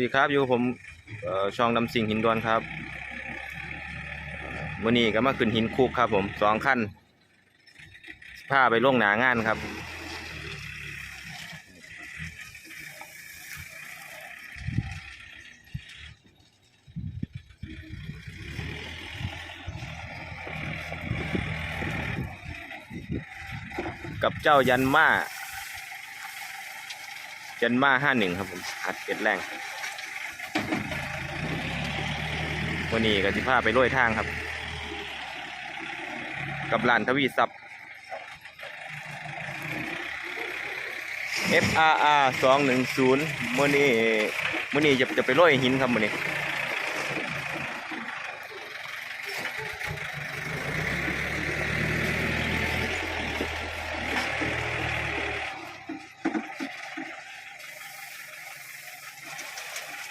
ดีครับอยู่ผมออช่องดำสิงหินดวนครับวันนี้ก็มาขึ้นหินคุกครับ ผมสองขั้นพาไปล่วงหนางานครับ กับเจ้ายันมายันมาห้าหนึ่งครับผมอัดเป็ดแรง วันนี้ก็สิพาไปโรยทางครับ กับลานทวีซับ FRR สองหนึ่งศูนย์มื่อนี้มื่อนี้จะจะไปโรยหินครับมื่อนี้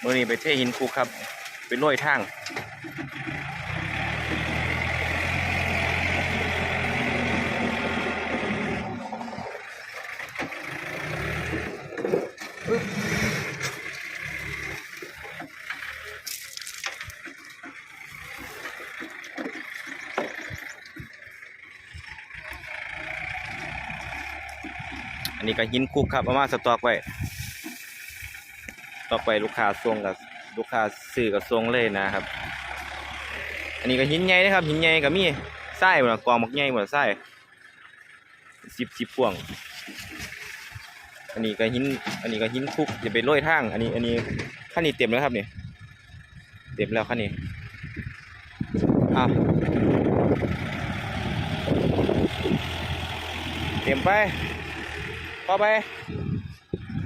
มื่อนี้ไปเทหินคุกครับไปโรยทาง นนี้ก็หินคุกครับเอามาสต็อกไว้ต่อไปลูกค้าส่งกับลูกค้าซื้อกับส่งเลยนะครับ อันนี้ก็หินใหญ่นะครับ หินใหญ่ก็มีไส้หมดกองหมกใหญ่หมดไส้สิบสิบพวง อันนี้ก็หิน อันนี้ก็หินคุกจะไปโรยทาง อันนี้ อันนี้ขั้นนี้เต็มแล้วครับเนี่ยเต็มแล้วขั้นนี้อ้าวเต็มไป พอไป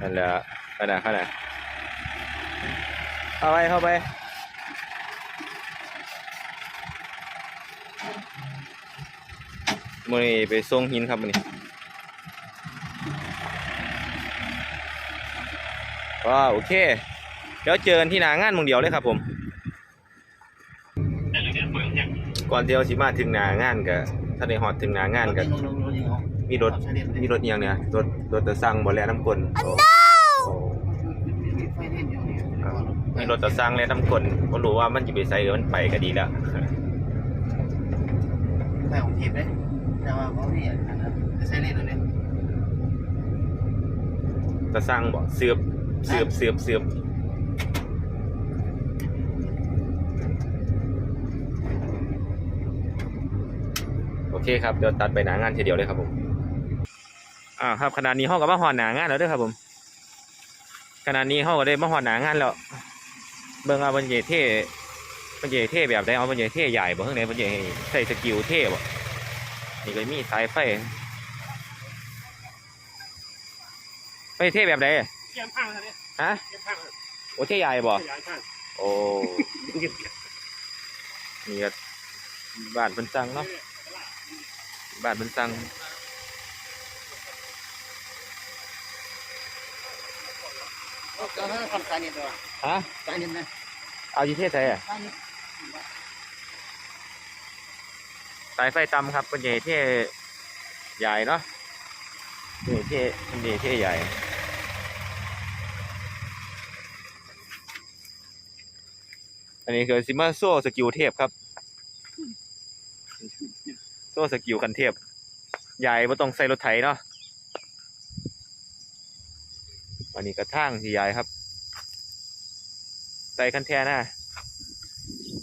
นั่นแหละขนาดขนาดเข้าไปเข้าไปมื่อนี้ไปส่งหินครับมื่อนี้ว้าวโอเค เดี๋ยวเจอกันที่หนางานมึงเดียวเลยครับผม ก่อนเดียวสิมาถึงหนางานกับถ้าในหอดถึงหนางานกับ มีรถมีรถเอียงเนี่ยรถรถตะสั่งบ่แลน้ำกลโอ้โอ้มีรถตะสร้างและน้ำกลก็รู้ว่ามันจะไปใส่หรือมันไปก็ดีแล้วใส่ของทีมเลยแต่ว่าเขาเนี่ยอันนั้นจะใช้เล่นอะไรตะสร้างบ่เสือบเสือบเสือบเสือบโอเคครับ เดี๋ยวตัดไปหนางานทีเดียวเลยครับผม อ่าครับขนาดนี้ห้องกับมาหอนหนางานแล้วเด้วยครับผมขนาดนี้ห้องก็ได้มาหอนหนางานแล้วเบิ่งเอาบรรยเท่บรรยเท่แบบไหนเอาบรรยเท่ใหญ่บ่ข้างในบรรยใส่สกิลเท่บ่นี่ก็มีสายไฟไฟเท่แบบไหนเตรียมพังเลยฮะเตรียมพังโอ้เท่ใหญ่บ่โอ้นี่ก็บ้านเพิ่นสั่งเนาะบ้านเพิ่นสั่ง ก็ให้ทำการเงินด้วย ฮะเอาอยู่เท่ไทยอะสายไฟต่ำครับบรรยายเท่ใหญ่เนาะนี่เท่บรรยายเท่ใหญ่อันนี้คือซิมาโซ่สกิลเทพครับ โซ่สกิลคันเทพ ใหญ่ไม่ต้องใส่รถไถเนาะ อันนี้กระทั่งที่ใหญ่ครับใส่คันแท่หน้า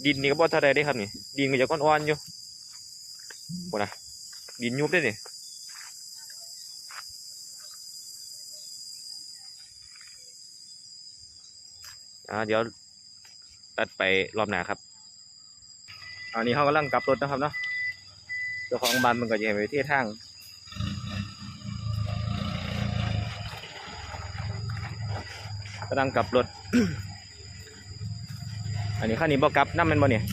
ดินนี่ก็บ่เท่าใดได้ครับนี่ ดินก็จะก้อนอ่อนอยู่โหนะดินยุบได้นี่อ่าเดี๋ยวตัดไปรอบหน้าครับ อันนี้เขากำลังกลับรถนะครับเนาะเจ้าของบ้านมันก็จะให้ไปเที่ทาง กำลังกลับรถ อันนี้ข้านี้บ่กลับน้ำมันบ่เนี่ย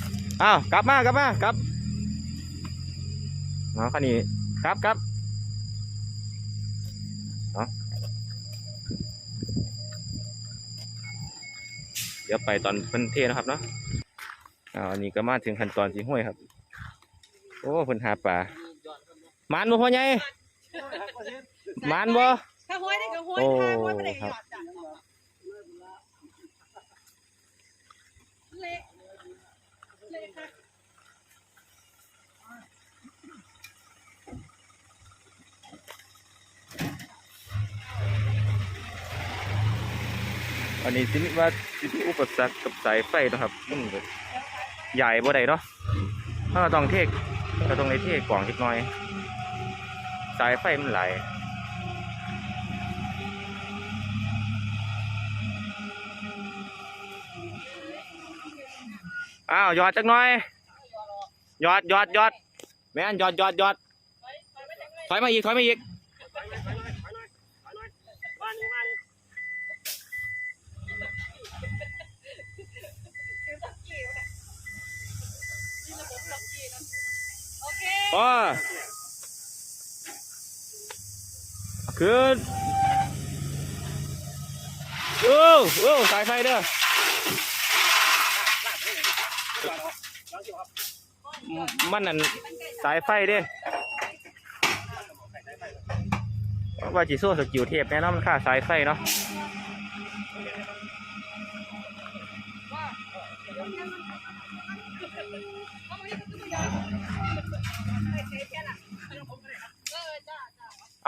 อ้าวกลับมากลับมากลับอ๋อข้านี้กลับกลับเอาเดี๋ยวไปตอนเพิ่นเทนะครับเนาะอ่าอันนี้ก็มาถึงขั้นตอนสีห้วยครับ โอ้เพิ่นหาปลาหมานบ่พ่อใหญ่หมานบ่ถ้าห้วยได้ก็ห้วยโอ้ทางห้วยไม่ได้ครับหยอดจ้ะ เละเละค่ะ อันนี้สิมีว่าสิมีอุปสรรคกับสายไฟนะครับมันก็ใหญ่บ่ได้เนาะถ้าเราต้องเทกเราต้องในเทกกล่องนิดหน่อย สายไฟมันไหลอ้าวยอดจักหน่อย ยอดยอดยอดแม่นยอดยอดยอดถอยมาอีกถอยมาอีก โอเคอ๋อขึ้นโอ้โอ้สายไฟเด้อมันนั่นสายไฟเด้ว่าจิโซ่สกิลเทปแน่นอนมันค่าสายไฟเนาะ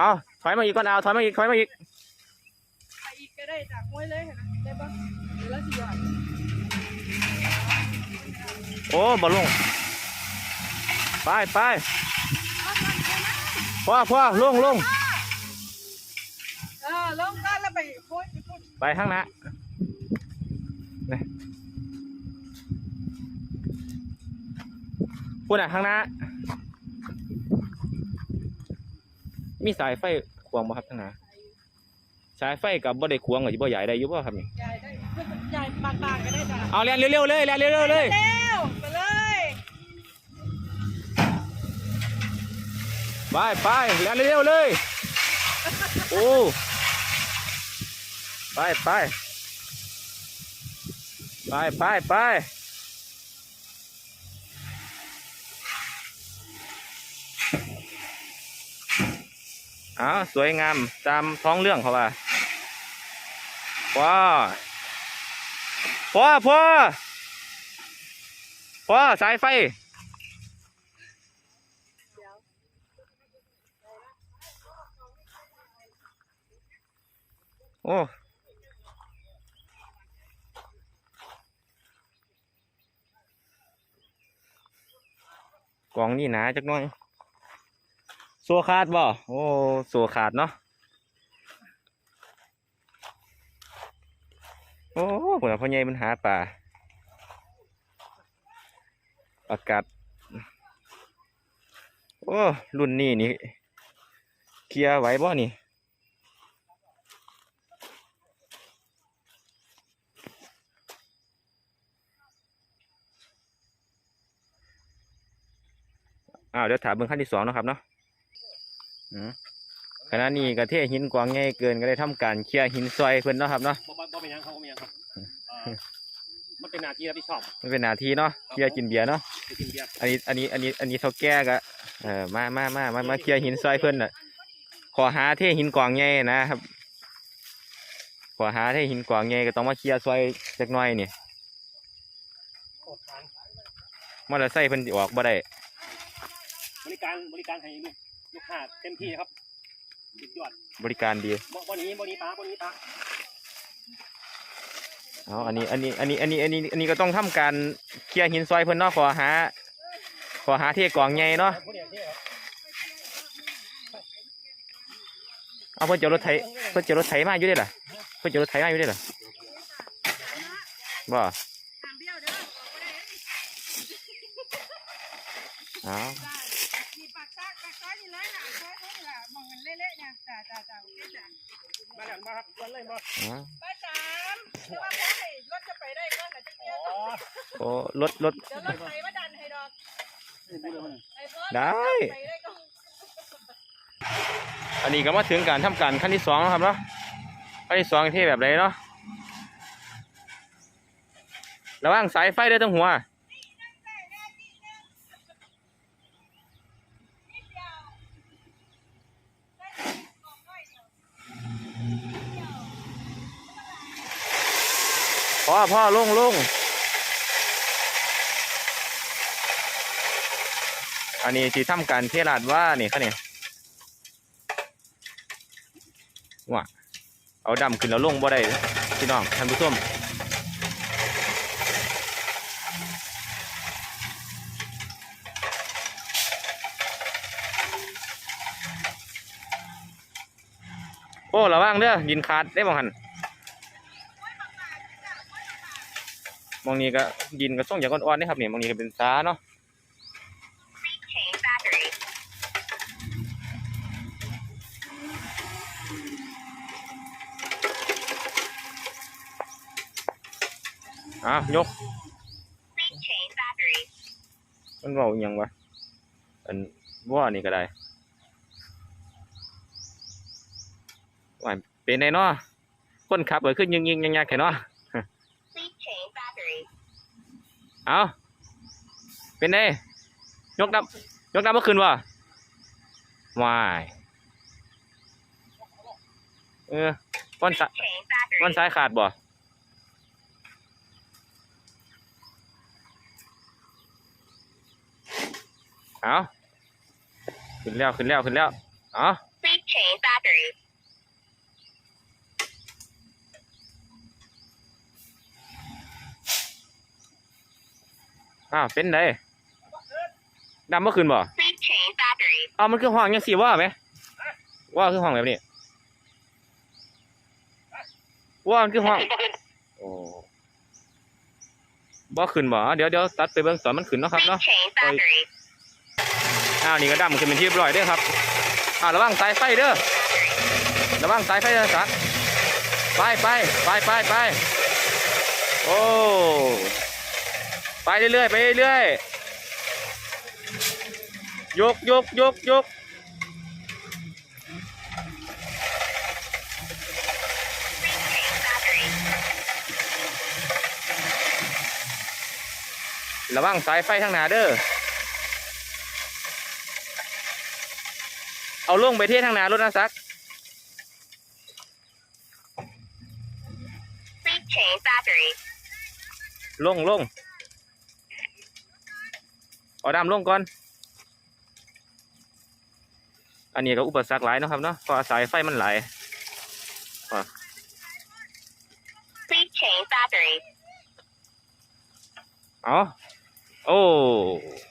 เอาถอยมาอีกก่อนเอาถอยมาอีกถอยมาอีกไปอีกก็ได้จากห้วยเลยเห็นไหมได้ปะเดี๋ยวเราสิยอดโอ้บอลลงไปไปพ่อพ่อลงลงเออลงกันแล้วไปห้วยไปพูดไปข้างหน้านี่พูดอะข้างหน้า มีสายไฟควงบ่ครับข้างหน้าสายไฟกับบ่ได้ควงกับบ่ใหญ่ได้อยู่บ่ครับนี่ยายได้ยายบางๆก็ได้จ้ะเอาเรียนเร็วๆเลยเรียนเร็วๆเลยเร็วไปเลยไปไปเรียนเร็วๆเลยโอ้ไปไปไปไปไป อ้าวสวยงามตามท้องเรื่องเขาว่าว้าพ่อพ่อพ่อสายไฟโอ้กล่องนี่หนาจักหน่อย โซขาดบ่โอ้โซขาดเนาะโอ้ผลพ่อใหญ่มันหาปลาอากาศโอ้รุ่นนี้นี่เคลียร์ไหวบ่นี่อ้าวเดี๋ยวถามเบิ่งขั้นที่สองนะครับเนาะ ขณะนี้กระเทหินกวางใหญ่เกินก็ได้ทำการเคลียร์หินซอยเพิ่นเนาะครับเนาะบ่บ่บ่เป็นหยังเขาบ่เป็นหยังครับเอ่อมันเป็นหน้าที่รับผิดชอบ มันเป็นหน้าที่เนาะเคลียร์กินเบียร์เนาะไปกินเบียร์อันนี้อันนี้อันนี้อันนี้เท่าแก่ก็เออมามามามามาเคลียร์หินซอยเพิ่นน่ะขอหาเทหินกวางใหญ่นะครับขอหาเทหินกวางใหญ่ก็ต้องมาเคลียร์ซอยจักหน่อยนี่โคตรทานมอเตอร์ไซค์เพิ่นสิออกบ่ได้บริการบริการให้ลูก ลูกค้าเต็มที่ครับสุดยอดบริการดีบ่บ่หนี้บ่หนี้ตาบ่หนี้ตาเอาอันนี้ อันนี้ อันนี้ อันนี้ อันนี้ อันนี้ก็ต้องทำการเคลียร์หินซอยเพิ่นเนาะขอหา ขอหาเทกวางใหญ่เนาะ ผู้เดียวที่ครับเอาเพิ่นจะรถไถเพิ่นจะรถไถมาอยู่เด้ล่ะเพิ่นจะรถไถมาอยู่เด้ล่ะบ่ทางเดียวเด้อบอกบ่ได้เอา รถรถเดี๋ยวรถไถมาดันให้ดอกนี่พูดเลยมันไอ้เพิ่นได้ ไปได้ก็อันนี้ก็มาถึงการทำการขั้นที่สองแล้วครับเนาะขั้นที่สองเทแบบไรเนาะระหว่างสายไฟได้ทั้งหัว พ่อพ่อลงลง อันนี้ที่ทำการเทราดว่านี่เขาเนี่ยว่าเอาดำขึ้นแล้วลงบ่ได้เด้อพี่น้องท่านผู้ชมโอ้ระวังเด้อดินขาดได้บ่หันมองนี้ก็ดินก็ส่งอย่างอ่อนๆนี่ครับเนี่ยมองนี้ก็เป็นซาเนาะ อะยก Big chain battery. มันเว้าอหยังวะอันว่านี่ก็ได้ว่าเป็นไงเนาะคนขับก็ขึ้นยิงยิงๆยักๆแค่เนาะ Big chain battery. เอาเป็นไงยกดับยกดับเมื่อคืนวะวายเออวันสาย Chain battery. วันซ้ายขาดบ่ เอาขึ้นแล้วขึ้นแล้วขึ้นแล้วเอา Big chain battery. อ้าวเป็นไงดำเมื่อคืนบ่ Big chain battery. เอามันคือห้องยังสี่ว่าไหมว่าคือห้องแบบนี้ว่ามันคือห้องโอ้บ่ขึ้นบ่เดี๋ยวเดี๋ยวตัดไปเบิ่งตอนมันขึ้นเนาะครับ Big เนาะ chain battery. อ้าวนี่ก็ดำขึ้นเป็นที่เรียบร้อยเด้อครับอ้าระวังสายไฟเด้อระวังสายไฟเด้อสักไปไปไปไปไปโอ้ไปเรื่อยๆไปเรื่อยๆยกยกยกยกระวังสายไฟทางหนาเด้อ เอาลงไปเททางหน้ารถนะซัก Big chain battery. ลงลงเอาดำลงก่อน อันนี้ก็อุปสรรคหลายเนาะครับเนาะเพราะสายไฟมันไหลาย Big chain battery. เอาโอ้เ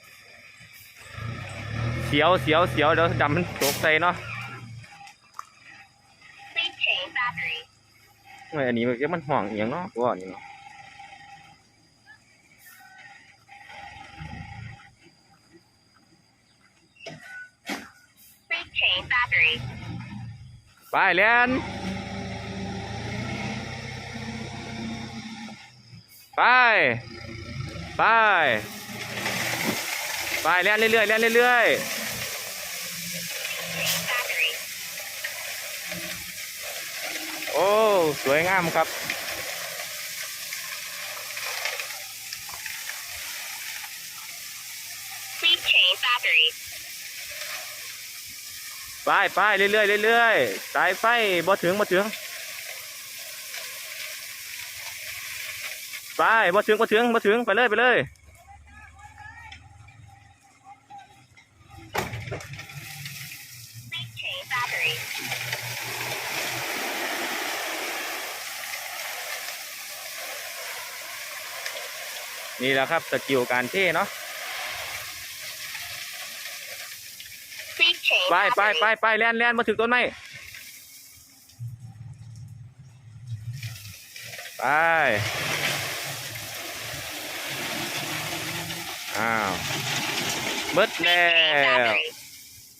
สียวเสียวเสียวเดี๋ยวดำมันตกใส่เนาะ Big chain battery. เอ้ยอันนี้มันก็มันห่วงอย่างเนาะว่าอันนี้เนาะไปเลียนไปไปไปเลียนเรื่อยๆเลียนเรื่อย Chain battery. ๆ โอ้สวยงามครับ Big chain battery. ไปไปเรื่อยๆเรื่อยๆสายไฟบ่ถึงบ่ถึงไปบ่ถึงบ่ถึงบ่ถึงไปเลยไปเลย นี่แหละครับสกิลการเท่เนาะ Big chain ไปไป battery. ไปไปแล่นแล่นมาถึงต้นไม้ไปอ้าวเบิด Big แล้ chain ว battery.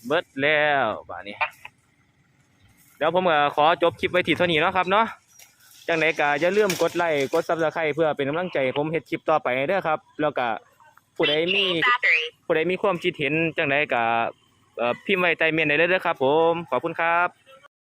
เบิดแล้วบ้านี้เดี๋ยวผมก็ขอจบคลิปไว้ที่เท่านี้เนาะครับเนาะ จังไหนก็อย่าลืมกดไลค์กดซับสไครต์เพื่อเป็นกำลังใจให้ผมเฮ็ดคลิปต่อไปเด้อครับ แล้วก็ผู้ใดมีผู้ใดมีความคิดเห็นจังไหนก็เอ่อพิมพ์ไว้ใต้เมนได้เลยเด้อครับ ผมขอบคุณครับ